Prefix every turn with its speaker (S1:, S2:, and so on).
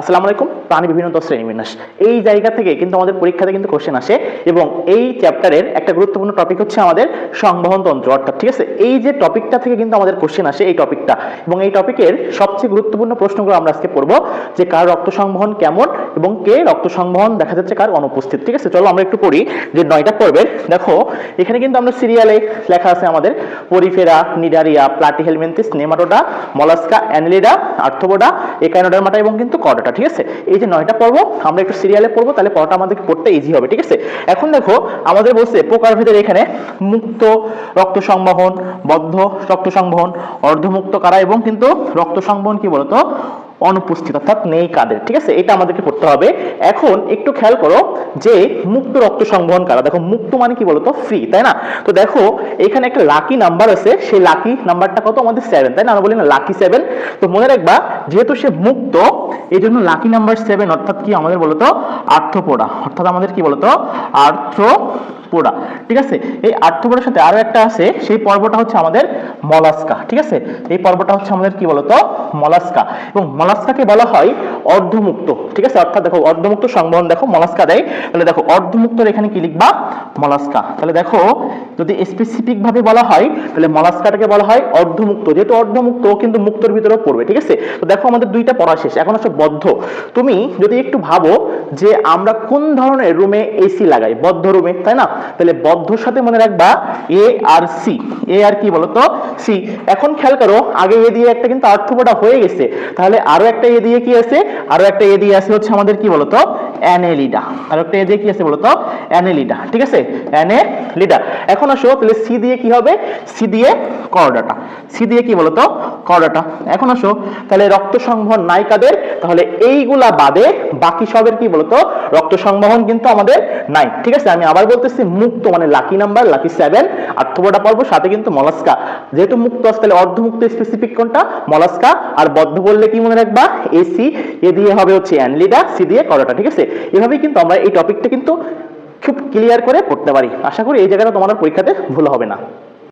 S1: আসসালামু আলাইকুম, প্রাণী বিভিন্ন শ্রেণি বিন্যাস এই জায়গা থেকে কিন্তু আমাদের পরীক্ষাতে কিন্তু কোশ্চেন আসে এবং এই চ্যাপ্টারের একটা গুরুত্বপূর্ণ টপিক হচ্ছে আমাদের সংবহন তন্ত্র। অর্থাৎ ঠিক আছে, এই যে টপিকটা থেকে কিন্তু আমাদের কোশ্চেন আসে এই টপিকটা এবং এই টপিকের সবচেয়ে গুরুত্বপূর্ণ প্রশ্নগুলো আমরা আজকে পড়ব যে কার রক্ত সংবহন কেমন এবং কে? রক্ত সংবহন দেখা যাচ্ছে কার? অনুপস্থিত। ঠিক আছে? চলো আমরা একটু পড়ি যে নয়টা পর্বের। দেখো, এখানে কিন্তু আমরা সিরিয়ালে লেখা আছে আমাদের Porifera, Cnidaria platy Platyhelminthes, Nematoda, Mollusca, Annelida Arthropoda Echinodermata এবং কিন্তু কর্ডাটা। ঠিক আছে? এই যে নয়টা পর্ব, আমরা একটু সিরিয়ালে পড়ব, তাহলে পড়াটা আমাদের পড়তে ইজি হবে। ঠিক আছে? এখন দেখো, আমাদের বলছে প্রকার ভেদের এখানে মুক্ত রক্ত সংবহন, বদ্ধ রক্ত সংবহন, অর্ধমুক্ত কারা এবং কিন্তু রক্ত সংবহন কি বলতো? অনুপস্থিত, অর্থাৎ নেই কাদের, ঠিক আছে? এটা আমাদেরকে করতে হবে। এখন একটু খেয়াল করো যে মুক্ত রক্ত সংবহন কারা? দেখো, মুক্ত মানে কি বলতো? ফ্রি তাই না? তো দেখো, এখানে একটা লাকি নাম্বার আছে। সেই লাকি নাম্বারটা কত? আমাদের সেভেন তাই না? আমরা বলি না লাকি সেভেন তো মনে রাখবা, যেহেতু সে মুক্ত এই জন্য লাকি নাম্বার সেভেন অর্থাৎ কি আমাদের বলতো? আর্থপোড়া। অর্থাৎ আমাদের কি বলতো? আর্থ পোড়া ঠিক আছে? এই আর্থপোড়ার সাথে আরও একটা আছে। সেই পর্বটা হচ্ছে আমাদের মলাস্কা, ঠিক আছে? এই পর্বটা হচ্ছে আমাদের কি বলতো? মলাস্কা। এবং মলাস্কাকে বলা হয় অর্ধমুক্ত, ঠিক আছে? অর্থাৎ দেখো, অর্ধমুক্ত সংবহন দেখো, মলাস্কা দেয়। তাহলে দেখো, অর্ধমুক্তর এখানে কি লিখবা? মলাস্কা। তাহলে দেখো, যদি স্পেসিফিক ভাবে বলা হয়, তাহলে মলাস্কাটাকে বলা হয় অর্ধমুক্ত। যেহেতু অর্ধমুক্ত কিন্তু মুক্তর ভিতরেও পড়বে, ঠিক আছে? তো দেখো, আমাদের দুইটা পড়া শেষ, এখন হচ্ছে বদ্ধ। তুমি যদি একটু ভাবো যে আমরা কোন ধরনের রুমে এসি লাগাই? বদ্ধ রুমে তাই না? তাহলে বদ্ধর সাথে মনে রাখবা এ আর সি এ আর কি বলতো? সি এখন খেয়াল করো, আগে এ দিয়ে একটা কিন্তু আর্থপোটা হয়ে গেছে। তাহলে আরও একটা এ দিয়ে কি আছে? আরও একটা এ দিয়ে আছে হচ্ছে আমাদের কি বলতো? অ্যানেলিডা। আরও একটা এ দিয়ে কি আছে বলতো? অ্যানেলিডা। ঠিক আছে? অ্যানেলিডা। এখন আসো, তাহলে সি দিয়ে কি হবে? সি দিয়ে করডাটা। সি দিয়ে কি বলতো? করডাটা। এখন আসো, তাহলে রক্ত সংবহন নাই কাদের তাহলে এইগুলা বাদে বাকি সবের কি বলতো? রক্ত সংবহন কিন্তু আমাদের নাই। ঠিক আছে? আমি আবার বলতেছি মুক্ত মানে লাকি নাম্বার লাকি সেভেন আর্থপোটা পর্ব সাথে কিন্তু মলাস্কা। যেহেতু মুক্ত আছে, তাহলে অর্ধমুক্ত স্পেসিফিক কোনটা? মলাস্কা। আর বদ্ধ বললে কি মনে রাখবা? এসি এ দিয়ে হবে হচ্ছে অ্যানলিডা সি দিয়ে করোটা, ঠিক আছে? এভাবেই কিন্তু আমরা এই টপিকটা কিন্তু খুব ক্লিয়ার করে পড়তে পারি। আশা করি এই জায়গাটা তোমাদের পরীক্ষাতে ভুল হবে না।